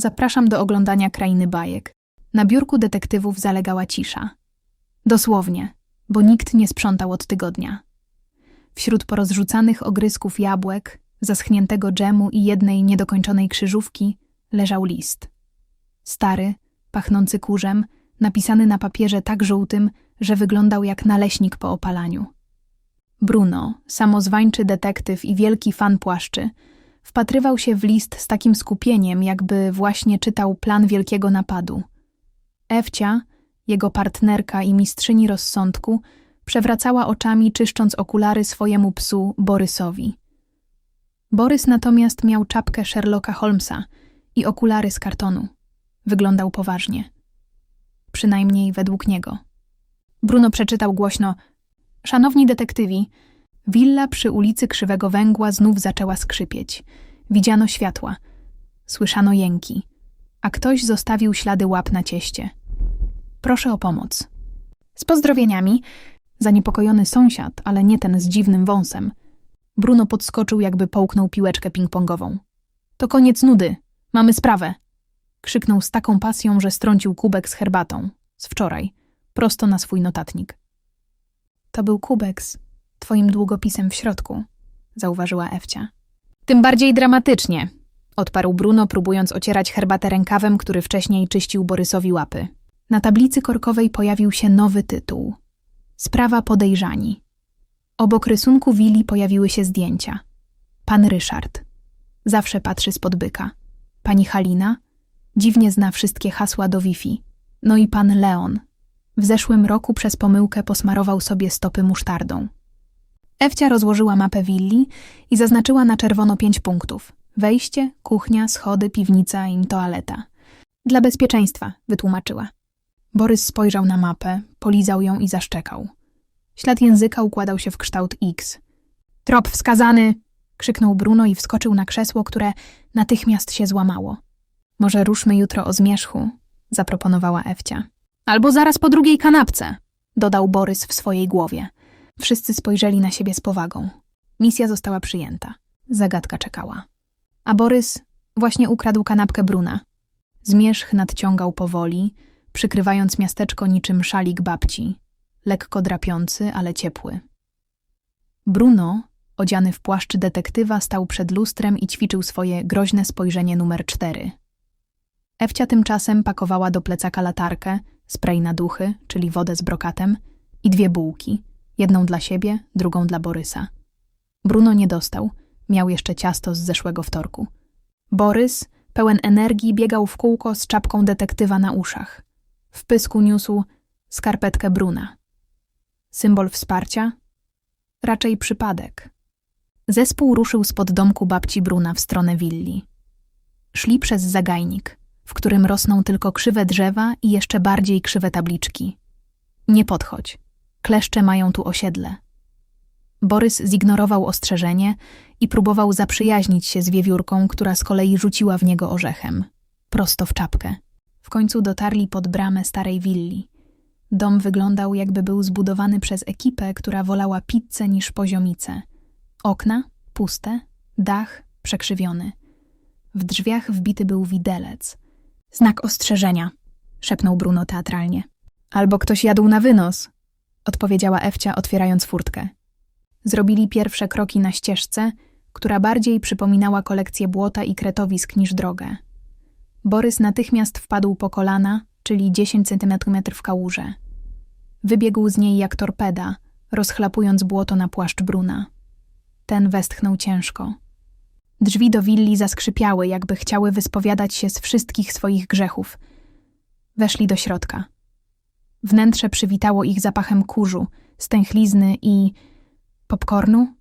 Zapraszam do oglądania krainy bajek. Na biurku detektywów zalegała cisza. Dosłownie, bo nikt nie sprzątał od tygodnia. Wśród porozrzucanych ogrysków jabłek, zaschniętego dżemu i jednej niedokończonej krzyżówki leżał list. Stary, pachnący kurzem, napisany na papierze tak żółtym, że wyglądał jak naleśnik po opalaniu. Bruno, samozwańczy detektyw i wielki fan płaszczy, wpatrywał się w list z takim skupieniem, jakby właśnie czytał plan wielkiego napadu. Ewcia, jego partnerka i mistrzyni rozsądku, przewracała oczami, czyszcząc okulary swojemu psu Borysowi. Borys natomiast miał czapkę Sherlocka Holmesa i okulary z kartonu. Wyglądał poważnie. Przynajmniej według niego. Bruno przeczytał głośno: Szanowni detektywi, willa przy ulicy Krzywego Węgła znów zaczęła skrzypieć. Widziano światła, słyszano jęki, a ktoś zostawił ślady łap na cieście. Proszę o pomoc. Z pozdrowieniami, zaniepokojony sąsiad, ale nie ten z dziwnym wąsem. Bruno podskoczył, jakby połknął piłeczkę ping-pongową. To koniec nudy. Mamy sprawę. Krzyknął z taką pasją, że strącił kubek z herbatą. Z wczoraj. Prosto na swój notatnik. To był kubek z twoim długopisem w środku, zauważyła Ewcia. Tym bardziej dramatycznie, odparł Bruno, próbując ocierać herbatę rękawem, który wcześniej czyścił Borysowi łapy. Na tablicy korkowej pojawił się nowy tytuł. Sprawa podejrzani. Obok rysunku Willi pojawiły się zdjęcia. Pan Ryszard. Zawsze patrzy spod byka. Pani Halina. Dziwnie zna wszystkie hasła do Wi-Fi. No i pan Leon. W zeszłym roku przez pomyłkę posmarował sobie stopy musztardą. Ewcia rozłożyła mapę willi i zaznaczyła na czerwono pięć punktów. Wejście, kuchnia, schody, piwnica i toaleta. Dla bezpieczeństwa, wytłumaczyła. Borys spojrzał na mapę, polizał ją i zaszczekał. Ślad języka układał się w kształt X. Trop wskazany! krzyknął Bruno i wskoczył na krzesło, które natychmiast się złamało. Może ruszmy jutro o zmierzchu, zaproponowała Ewcia. Albo zaraz po drugiej kanapce, dodał Borys w swojej głowie. Wszyscy spojrzeli na siebie z powagą. Misja została przyjęta. Zagadka czekała. A Borys właśnie ukradł kanapkę Bruna. Zmierzch nadciągał powoli, przykrywając miasteczko niczym szalik babci, lekko drapiący, ale ciepły. Bruno, odziany w płaszcz detektywa, stał przed lustrem i ćwiczył swoje groźne spojrzenie numer cztery. Ewcia tymczasem pakowała do plecaka latarkę, spray na duchy, czyli wodę z brokatem, i dwie bułki, jedną dla siebie, drugą dla Borysa. Bruno nie dostał, miał jeszcze ciasto z zeszłego wtorku. Borys, pełen energii, biegał w kółko z czapką detektywa na uszach. W pysku niósł skarpetkę Bruna. Symbol wsparcia? Raczej przypadek. Zespół ruszył spod domku babci Bruna w stronę willi. Szli przez zagajnik, w którym rosną tylko krzywe drzewa i jeszcze bardziej krzywe tabliczki. Nie podchodź. Kleszcze mają tu osiedle. Borys zignorował ostrzeżenie i próbował zaprzyjaźnić się z wiewiórką, która z kolei rzuciła w niego orzechem. Prosto w czapkę. W końcu dotarli pod bramę starej willi. Dom wyglądał, jakby był zbudowany przez ekipę, która wolała pizzę niż poziomice. Okna puste, dach przekrzywiony. W drzwiach wbity był widelec. Znak ostrzeżenia, szepnął Bruno teatralnie. Albo ktoś jadł na wynos, odpowiedziała Ewcia, otwierając furtkę. Zrobili pierwsze kroki na ścieżce, która bardziej przypominała kolekcję błota i kretowisk niż drogę. Borys natychmiast wpadł po kolana, czyli 10 cm w kałuże. Wybiegł z niej jak torpeda, rozchlapując błoto na płaszcz Bruna. Ten westchnął ciężko. Drzwi do willi zaskrzypiały, jakby chciały wyspowiadać się z wszystkich swoich grzechów. Weszli do środka. Wnętrze przywitało ich zapachem kurzu, stęchlizny i popcornu.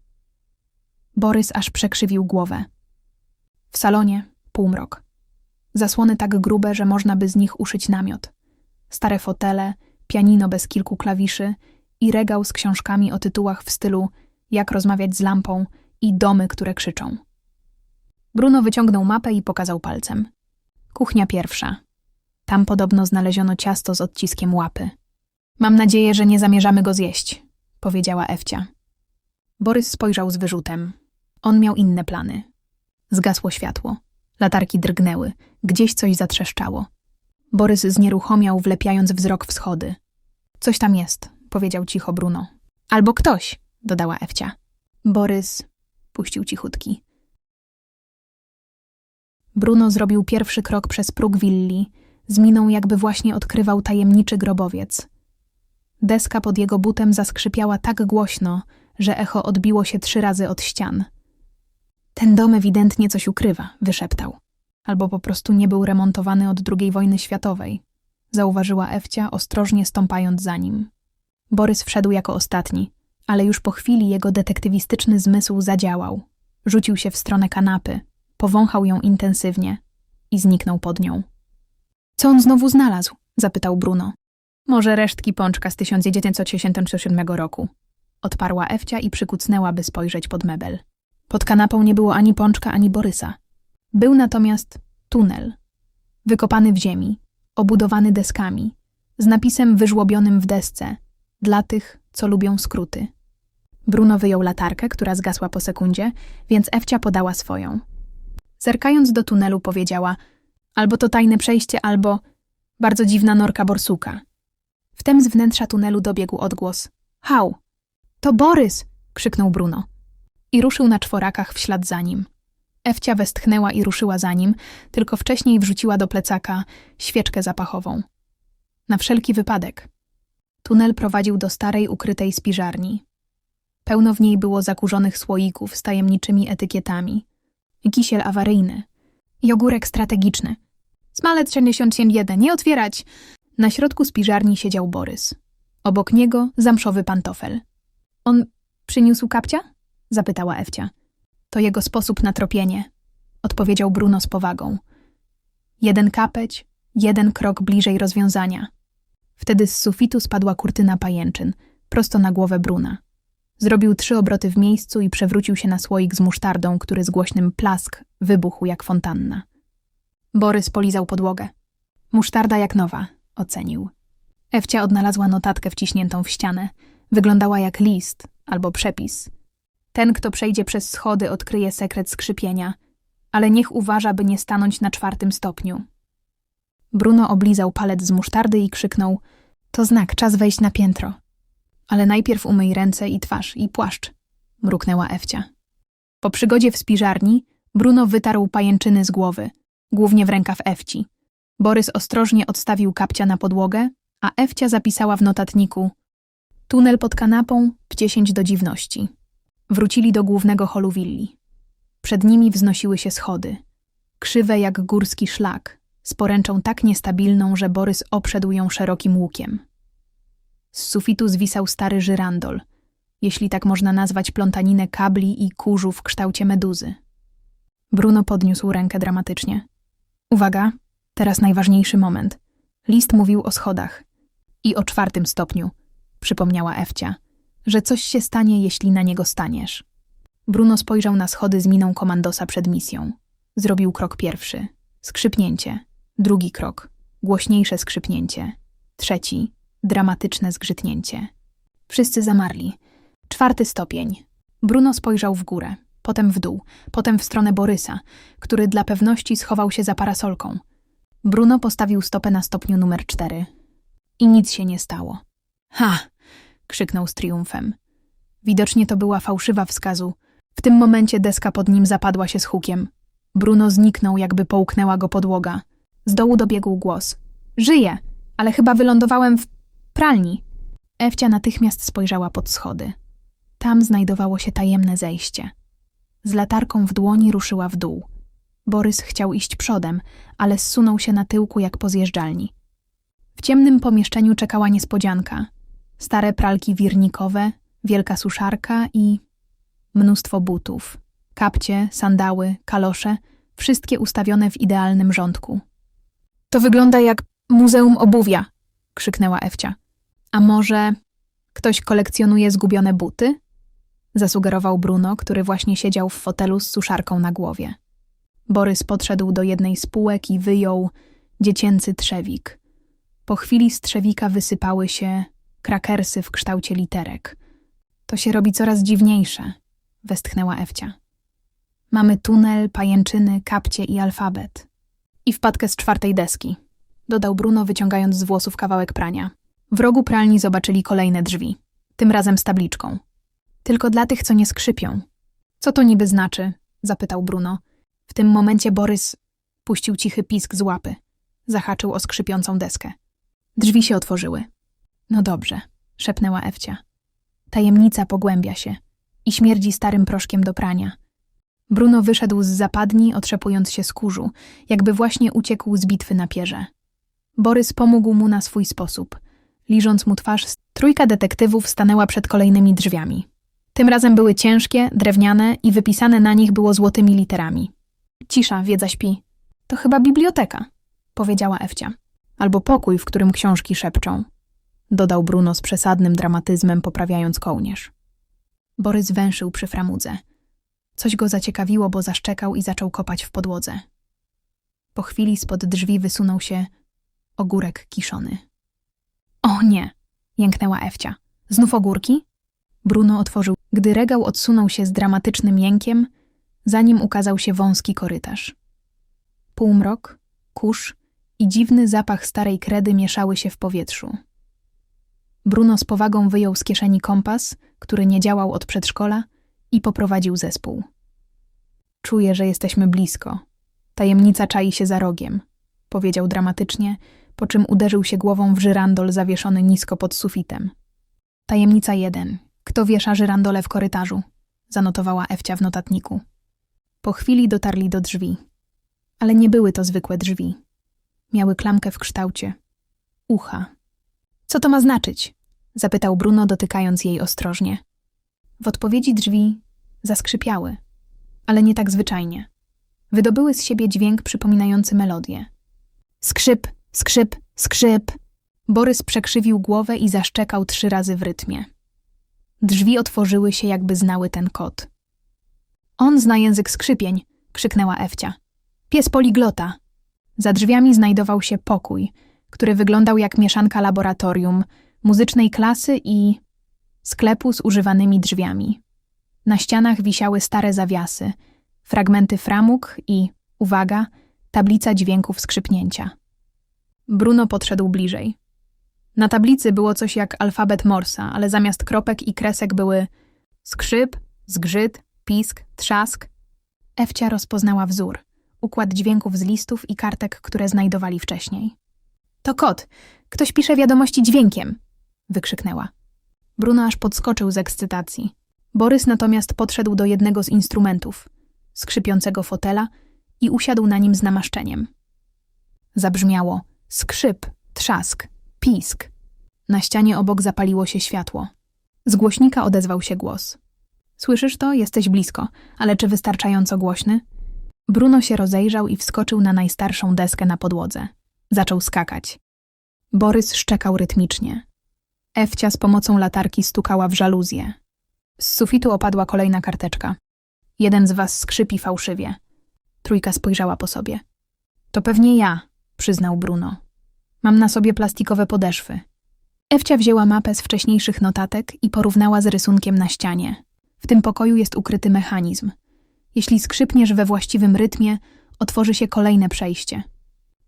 Borys aż przekrzywił głowę. W salonie półmrok. Zasłony tak grube, że można by z nich uszyć namiot. Stare fotele, pianino bez kilku klawiszy i regał z książkami o tytułach w stylu Jak rozmawiać z lampą i Domy, które krzyczą. Bruno wyciągnął mapę i pokazał palcem. Kuchnia pierwsza. Tam podobno znaleziono ciasto z odciskiem łapy. Mam nadzieję, że nie zamierzamy go zjeść, powiedziała Ewcia. Borys spojrzał z wyrzutem. On miał inne plany. Zgasło światło. Latarki drgnęły, gdzieś coś zatrzeszczało. Borys znieruchomiał, wlepiając wzrok w schody. Coś tam jest, powiedział cicho Bruno. Albo ktoś, dodała Ewcia. Borys puścił cichutki. Bruno zrobił pierwszy krok przez próg willi, z miną jakby właśnie odkrywał tajemniczy grobowiec. Deska pod jego butem zaskrzypiała tak głośno, że echo odbiło się trzy razy od ścian. Ten dom ewidentnie coś ukrywa, wyszeptał. Albo po prostu nie był remontowany od II wojny światowej, zauważyła Ewcia, ostrożnie stąpając za nim. Borys wszedł jako ostatni, ale już po chwili jego detektywistyczny zmysł zadziałał. Rzucił się w stronę kanapy, powąchał ją intensywnie i zniknął pod nią. Co on znowu znalazł? zapytał Bruno. Może resztki pączka z 1967 roku. Odparła Ewcia i przykucnęła, by spojrzeć pod mebel. Pod kanapą nie było ani pączka, ani Borysa. Był natomiast tunel, wykopany w ziemi, obudowany deskami, z napisem wyżłobionym w desce dla tych, co lubią skróty. Bruno wyjął latarkę, która zgasła po sekundzie, więc Ewcia podała swoją. Zerkając do tunelu, powiedziała: Albo to tajne przejście, albo bardzo dziwna norka borsuka. Wtem z wnętrza tunelu dobiegł odgłos: Hał! To Borys! krzyknął Bruno. I ruszył na czworakach w ślad za nim. Ewcia westchnęła i ruszyła za nim, tylko wcześniej wrzuciła do plecaka świeczkę zapachową. Na wszelki wypadek. Tunel prowadził do starej, ukrytej spiżarni. Pełno w niej było zakurzonych słoików z tajemniczymi etykietami. Kisiel awaryjny. Jogurek strategiczny. Smalec 71, nie otwierać! Na środku spiżarni siedział Borys. Obok niego zamszowy pantofel. On przyniósł kapcia? Zapytała Ewcia. To jego sposób na tropienie, odpowiedział Bruno z powagą. Jeden kapeć, jeden krok bliżej rozwiązania. Wtedy z sufitu spadła kurtyna pajęczyn, prosto na głowę Bruna. Zrobił trzy obroty w miejscu i przewrócił się na słoik z musztardą, który z głośnym plask wybuchł jak fontanna. Borys polizał podłogę. Musztarda jak nowa, ocenił. Ewcia odnalazła notatkę wciśniętą w ścianę. Wyglądała jak list albo przepis. Ten, kto przejdzie przez schody, odkryje sekret skrzypienia, ale niech uważa, by nie stanąć na czwartym stopniu. Bruno oblizał palec z musztardy i krzyknął: To znak, czas wejść na piętro. Ale najpierw umyj ręce i twarz i płaszcz, mruknęła Ewcia. Po przygodzie w spiżarni Bruno wytarł pajęczyny z głowy, głównie w rękaw Ewci. Borys ostrożnie odstawił kapcia na podłogę, a Ewcia zapisała w notatniku tunel pod kanapą w dziesięć do dziwności. Wrócili do głównego holu willi. Przed nimi wznosiły się schody, krzywe jak górski szlak, z poręczą tak niestabilną, że Borys obszedł ją szerokim łukiem. Z sufitu zwisał stary żyrandol, jeśli tak można nazwać plątaninę kabli i kurzu w kształcie meduzy. Bruno podniósł rękę dramatycznie. Uwaga, teraz najważniejszy moment. List mówił o schodach. I o czwartym stopniu, przypomniała Ewcia, że coś się stanie, jeśli na niego staniesz. Bruno spojrzał na schody z miną komandosa przed misją. Zrobił krok pierwszy. Skrzypnięcie. Drugi krok. Głośniejsze skrzypnięcie. Trzeci. Dramatyczne zgrzytnięcie. Wszyscy zamarli. Czwarty stopień. Bruno spojrzał w górę, potem w dół, potem w stronę Borysa, który dla pewności schował się za parasolką. Bruno postawił stopę na stopniu numer cztery. I nic się nie stało. Ha! krzyknął z triumfem. Widocznie to była fałszywa wskazu. W tym momencie deska pod nim zapadła się z hukiem. Bruno zniknął, jakby połknęła go podłoga. Z dołu dobiegł głos. Żyję, ale chyba wylądowałem w pralni. Ewcia natychmiast spojrzała pod schody. Tam znajdowało się tajemne zejście. Z latarką w dłoni ruszyła w dół. Borys chciał iść przodem, ale zsunął się na tyłku jak po zjeżdżalni. W ciemnym pomieszczeniu czekała niespodzianka. Stare pralki wirnikowe, wielka suszarka i mnóstwo butów. Kapcie, sandały, kalosze, wszystkie ustawione w idealnym rządku. To wygląda jak muzeum obuwia, krzyknęła Ewcia. A może ktoś kolekcjonuje zgubione buty? Zasugerował Bruno, który właśnie siedział w fotelu z suszarką na głowie. Borys podszedł do jednej z półek i wyjął dziecięcy trzewik. Po chwili z trzewika wysypały się krakersy w kształcie literek. To się robi coraz dziwniejsze, westchnęła Ewcia. Mamy tunel, pajęczyny, kapcie i alfabet. I wpadkę z czwartej deski, dodał Bruno, wyciągając z włosów kawałek prania. W rogu pralni zobaczyli kolejne drzwi, tym razem z tabliczką. Tylko dla tych, co nie skrzypią. Co to niby znaczy? zapytał Bruno. W tym momencie Borys puścił cichy pisk z łapy. Zahaczył o skrzypiącą deskę. Drzwi się otworzyły. No dobrze, szepnęła Ewcia. Tajemnica pogłębia się i śmierdzi starym proszkiem do prania. Bruno wyszedł z zapadni, otrzepując się z kurzu, jakby właśnie uciekł z bitwy na pierze. Borys pomógł mu na swój sposób. Liżąc mu twarz, trójka detektywów stanęła przed kolejnymi drzwiami. Tym razem były ciężkie, drewniane i wypisane na nich było złotymi literami. Cisza, wiedza śpi. To chyba biblioteka, powiedziała Ewcia. Albo pokój, w którym książki szepczą. Dodał Bruno z przesadnym dramatyzmem, poprawiając kołnierz. Borys węszył przy framudze. Coś go zaciekawiło, bo zaszczekał i zaczął kopać w podłodze. Po chwili spod drzwi wysunął się ogórek kiszony. O nie! jęknęła Ewcia. Znów ogórki? Bruno otworzył. Gdy regał odsunął się z dramatycznym jękiem, za nim ukazał się wąski korytarz. Półmrok, kurz i dziwny zapach starej kredy mieszały się w powietrzu. Bruno z powagą wyjął z kieszeni kompas, który nie działał od przedszkola, i poprowadził zespół. Czuję, że jesteśmy blisko. Tajemnica czai się za rogiem, powiedział dramatycznie, po czym uderzył się głową w żyrandol zawieszony nisko pod sufitem. Tajemnica jeden. Kto wiesza żyrandole w korytarzu? Zanotowała Ewcia w notatniku. Po chwili dotarli do drzwi. Ale nie były to zwykłe drzwi. Miały klamkę w kształcie. Ucha. Co to ma znaczyć? Zapytał Bruno, dotykając jej ostrożnie. W odpowiedzi drzwi zaskrzypiały, ale nie tak zwyczajnie. Wydobyły z siebie dźwięk przypominający melodię. Skrzyp, skrzyp, skrzyp. Borys przekrzywił głowę i zaszczekał trzy razy w rytmie. Drzwi otworzyły się, jakby znały ten kod. On zna język skrzypień, krzyknęła Ewcia. Pies poliglota. Za drzwiami znajdował się pokój, który wyglądał jak mieszanka laboratorium, muzycznej klasy i sklepu z używanymi drzwiami. Na ścianach wisiały stare zawiasy, fragmenty framug i, uwaga, tablica dźwięków skrzypnięcia. Bruno podszedł bliżej. Na tablicy było coś jak alfabet Morsa, ale zamiast kropek i kresek były skrzyp, zgrzyt, pisk, trzask. Ewcia rozpoznała wzór, układ dźwięków z listów i kartek, które znajdowali wcześniej. To kot. Ktoś pisze wiadomości dźwiękiem, wykrzyknęła. Bruno aż podskoczył z ekscytacji. Borys natomiast podszedł do jednego z instrumentów, skrzypiącego fotela, i usiadł na nim z namaszczeniem. Zabrzmiało skrzyp, trzask, pisk. Na ścianie obok zapaliło się światło. Z głośnika odezwał się głos. Słyszysz to? Jesteś blisko, ale czy wystarczająco głośny? Bruno się rozejrzał i wskoczył na najstarszą deskę na podłodze. Zaczął skakać. Borys szczekał rytmicznie. Ewcia z pomocą latarki stukała w żaluzję. Z sufitu opadła kolejna karteczka. Jeden z was skrzypi fałszywie. Trójka spojrzała po sobie. To pewnie ja, przyznał Bruno. Mam na sobie plastikowe podeszwy. Ewcia wzięła mapę z wcześniejszych notatek i porównała z rysunkiem na ścianie. W tym pokoju jest ukryty mechanizm. Jeśli skrzypniesz we właściwym rytmie, otworzy się kolejne przejście.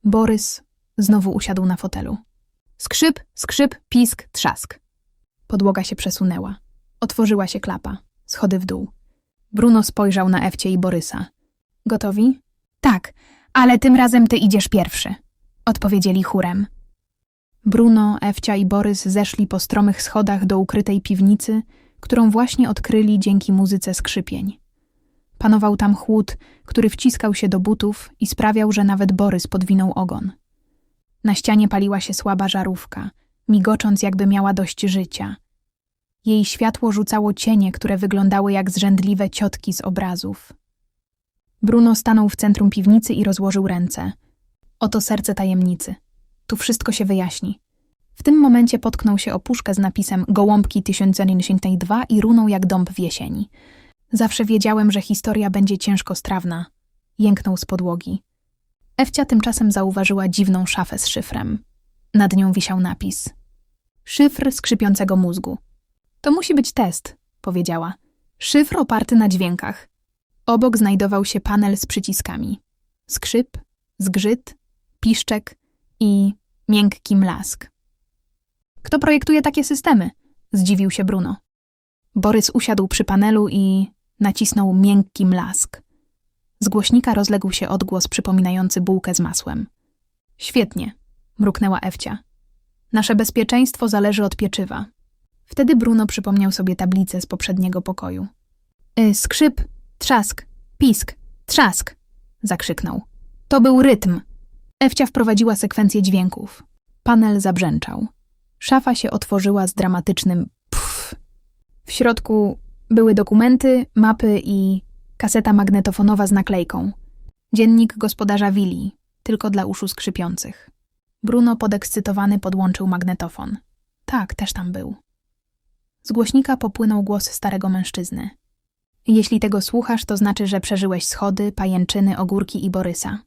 Borys znowu usiadł na fotelu. Skrzyp, skrzyp, pisk, trzask. Podłoga się przesunęła. Otworzyła się klapa. Schody w dół. Bruno spojrzał na Ewcie i Borysa. Gotowi? Tak, ale tym razem ty idziesz pierwszy. Odpowiedzieli chórem. Bruno, Ewcia i Borys zeszli po stromych schodach do ukrytej piwnicy, którą właśnie odkryli dzięki muzyce skrzypień. Panował tam chłód, który wciskał się do butów i sprawiał, że nawet Borys podwinął ogon. Na ścianie paliła się słaba żarówka, migocząc jakby miała dość życia. Jej światło rzucało cienie, które wyglądały jak zrzędliwe ciotki z obrazów. Bruno stanął w centrum piwnicy i rozłożył ręce. Oto serce tajemnicy. Tu wszystko się wyjaśni. W tym momencie potknął się o puszkę z napisem Gołąbki 1092 i runął jak dąb w jesieni. Zawsze wiedziałem, że historia będzie ciężko strawna. Jęknął z podłogi. Ewcia tymczasem zauważyła dziwną szafę z szyfrem. Nad nią wisiał napis. Szyfr skrzypiącego mózgu. To musi być test, powiedziała. Szyfr oparty na dźwiękach. Obok znajdował się panel z przyciskami. Skrzyp, zgrzyt, piszczek i miękki mlask. Kto projektuje takie systemy? Zdziwił się Bruno. Borys usiadł przy panelu i nacisnął miękki mlask. Z głośnika rozległ się odgłos przypominający bułkę z masłem. Świetnie, mruknęła Ewcia. Nasze bezpieczeństwo zależy od pieczywa. Wtedy Bruno przypomniał sobie tablicę z poprzedniego pokoju. Y, skrzyp, trzask, pisk, trzask, zakrzyknął. To był rytm. Ewcia wprowadziła sekwencję dźwięków. Panel zabrzęczał. Szafa się otworzyła z dramatycznym pff. W środku były dokumenty, mapy i kaseta magnetofonowa z naklejką. Dziennik gospodarza willi, tylko dla uszu skrzypiących. Bruno podekscytowany podłączył magnetofon. Tak, też tam był. Z głośnika popłynął głos starego mężczyzny. Jeśli tego słuchasz, to znaczy, że przeżyłeś schody, pajęczyny, ogórki i Borysa.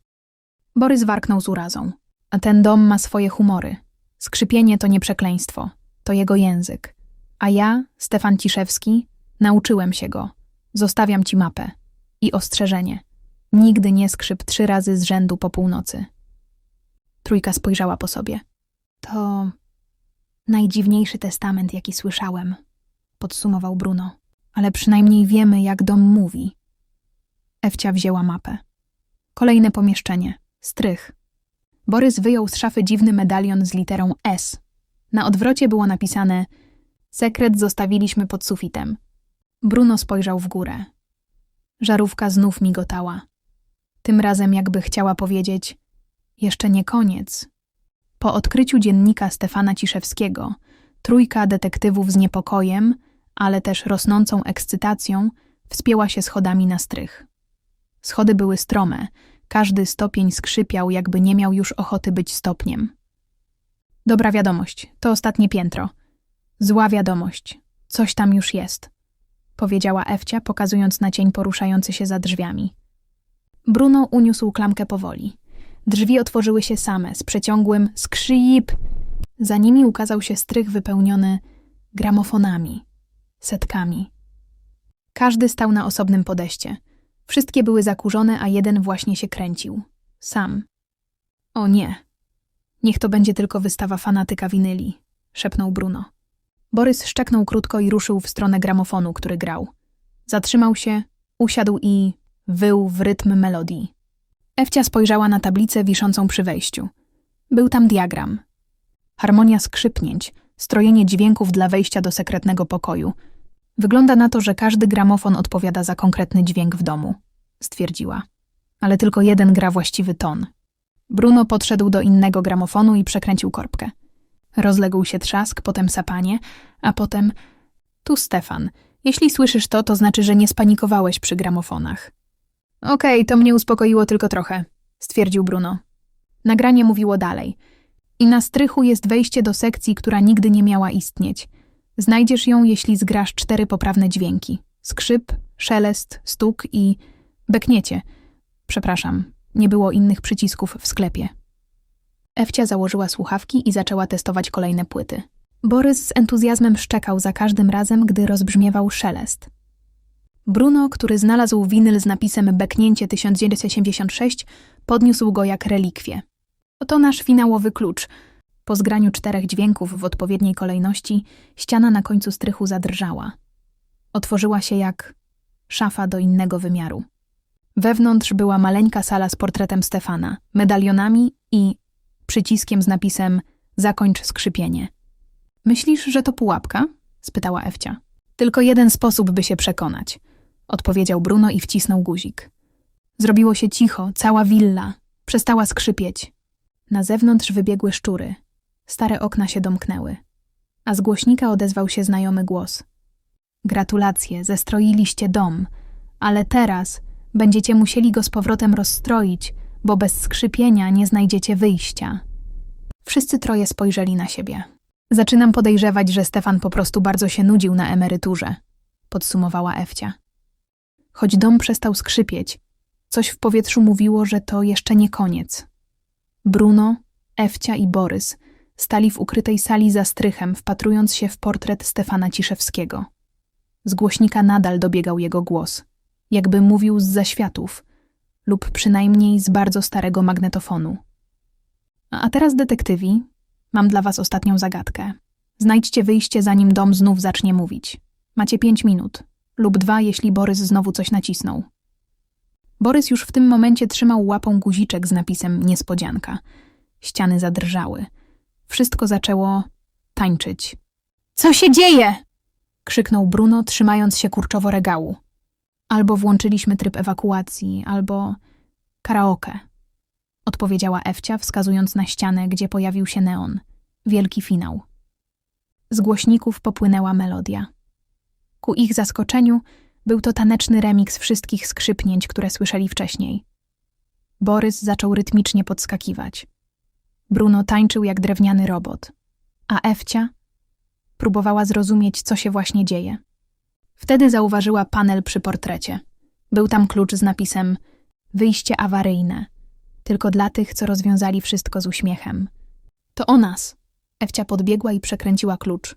Borys warknął z urazą. A ten dom ma swoje humory. Skrzypienie to nie przekleństwo, to jego język. A ja, Stefan Ciszewski, nauczyłem się go. Zostawiam ci mapę. I ostrzeżenie. Nigdy nie skrzyp trzy razy z rzędu po północy. Trójka spojrzała po sobie. To najdziwniejszy testament, jaki słyszałem, podsumował Bruno. Ale przynajmniej wiemy, jak dom mówi. Ewcia wzięła mapę. Kolejne pomieszczenie. Strych. Borys wyjął z szafy dziwny medalion z literą S. Na odwrocie było napisane Sekret zostawiliśmy pod sufitem. Bruno spojrzał w górę. Żarówka znów migotała. Tym razem jakby chciała powiedzieć jeszcze nie koniec. Po odkryciu dziennika Stefana Ciszewskiego, trójka detektywów z niepokojem, ale też rosnącą ekscytacją, wspięła się schodami na strych. Schody były strome, każdy stopień skrzypiał, jakby nie miał już ochoty być stopniem. Dobra wiadomość, to ostatnie piętro. Zła wiadomość, coś tam już jest, powiedziała Ewcia, pokazując na cień poruszający się za drzwiami. Bruno uniósł klamkę powoli. Drzwi otworzyły się same, z przeciągłym skrzyjip. Za nimi ukazał się strych wypełniony gramofonami, setkami. Każdy stał na osobnym podejście. Wszystkie były zakurzone, a jeden właśnie się kręcił. Sam. O nie. Niech to będzie tylko wystawa fanatyka winyli, szepnął Bruno. Borys szczeknął krótko i ruszył w stronę gramofonu, który grał. Zatrzymał się, usiadł i wył w rytm melodii. Ewcia spojrzała na tablicę wiszącą przy wejściu. Był tam diagram. Harmonia skrzypnięć, strojenie dźwięków dla wejścia do sekretnego pokoju. Wygląda na to, że każdy gramofon odpowiada za konkretny dźwięk w domu, stwierdziła. Ale tylko jeden gra właściwy ton. Bruno podszedł do innego gramofonu i przekręcił korbkę. Rozległ się trzask, potem sapanie, a potem... Tu Stefan. Jeśli słyszysz to, to znaczy, że nie spanikowałeś przy gramofonach. Okej, okay, to mnie uspokoiło tylko trochę, stwierdził Bruno. Nagranie mówiło dalej. I na strychu jest wejście do sekcji, która nigdy nie miała istnieć. Znajdziesz ją, jeśli zgrasz cztery poprawne dźwięki. Skrzyp, szelest, stuk i... bekniecie. Przepraszam, nie było innych przycisków w sklepie. Ewcia założyła słuchawki i zaczęła testować kolejne płyty. Borys z entuzjazmem szczekał za każdym razem, gdy rozbrzmiewał szelest. Bruno, który znalazł winyl z napisem Beknięcie 1986, podniósł go jak relikwię. Oto nasz finałowy klucz. Po zgraniu czterech dźwięków w odpowiedniej kolejności, ściana na końcu strychu zadrżała. Otworzyła się jak szafa do innego wymiaru. Wewnątrz była maleńka sala z portretem Stefana, medalionami i przyciskiem z napisem Zakończ skrzypienie. Myślisz, że to pułapka? spytała Ewcia. Tylko jeden sposób, by się przekonać – odpowiedział Bruno i wcisnął guzik. Zrobiło się cicho, cała willa. Przestała skrzypieć. Na zewnątrz wybiegły szczury. Stare okna się domknęły. A z głośnika odezwał się znajomy głos. Gratulacje, zestroiliście dom, ale teraz będziecie musieli go z powrotem rozstroić, bo bez skrzypienia nie znajdziecie wyjścia. Wszyscy troje spojrzeli na siebie. Zaczynam podejrzewać, że Stefan po prostu bardzo się nudził na emeryturze, podsumowała Ewcia. Choć dom przestał skrzypieć, coś w powietrzu mówiło, że to jeszcze nie koniec. Bruno, Ewcia i Borys stali w ukrytej sali za strychem, wpatrując się w portret Stefana Ciszewskiego. Z głośnika nadal dobiegał jego głos. jakby mówił z zaświatów, lub przynajmniej z bardzo starego magnetofonu. A teraz, detektywi, mam dla was ostatnią zagadkę. Znajdźcie wyjście, zanim dom znów zacznie mówić. Macie pięć minut, lub dwa, jeśli Borys znowu coś nacisnął. Borys już w tym momencie trzymał łapą guziczek z napisem niespodzianka. Ściany zadrżały. Wszystko zaczęło tańczyć. Co się dzieje? krzyknął Bruno, trzymając się kurczowo regału. Albo włączyliśmy tryb ewakuacji, albo karaoke. Odpowiedziała Ewcia, wskazując na ścianę, gdzie pojawił się neon. Wielki finał. Z głośników popłynęła melodia. Ku ich zaskoczeniu był to taneczny remiks wszystkich skrzypnięć, które słyszeli wcześniej. Borys zaczął rytmicznie podskakiwać. Bruno tańczył jak drewniany robot, a Ewcia próbowała zrozumieć, co się właśnie dzieje. Wtedy zauważyła panel przy portrecie. Był tam klucz z napisem Wyjście awaryjne, tylko dla tych, co rozwiązali wszystko z uśmiechem. To o nas. Ewcia podbiegła i przekręciła klucz.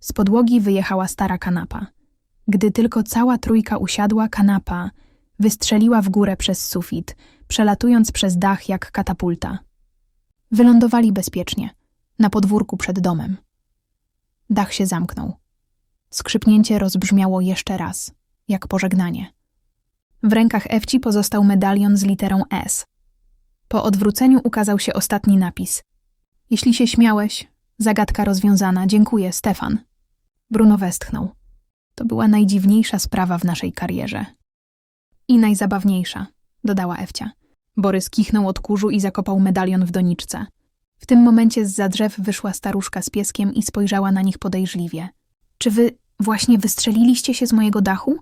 Z podłogi wyjechała stara kanapa. Gdy tylko cała trójka usiadła, kanapa wystrzeliła w górę przez sufit, przelatując przez dach jak katapulta. Wylądowali bezpiecznie, na podwórku przed domem. Dach się zamknął. Skrzypnięcie rozbrzmiało jeszcze raz, jak pożegnanie. W rękach Ewci pozostał medalion z literą S. Po odwróceniu ukazał się ostatni napis. Jeśli się śmiałeś, zagadka rozwiązana, dziękuję, Stefan. Bruno westchnął. To była najdziwniejsza sprawa w naszej karierze. I najzabawniejsza, dodała Ewcia. Borys kichnął od kurzu i zakopał medalion w doniczce. W tym momencie z za drzew wyszła staruszka z pieskiem i spojrzała na nich podejrzliwie. Czy wy właśnie wystrzeliliście się z mojego dachu?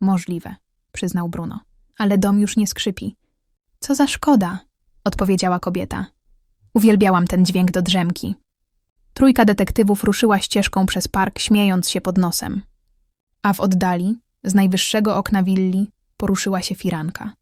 Możliwe, przyznał Bruno. Ale dom już nie skrzypi. Co za szkoda, odpowiedziała kobieta. Uwielbiałam ten dźwięk do drzemki. Trójka detektywów ruszyła ścieżką przez park, śmiejąc się pod nosem. A w oddali, z najwyższego okna willi, poruszyła się firanka.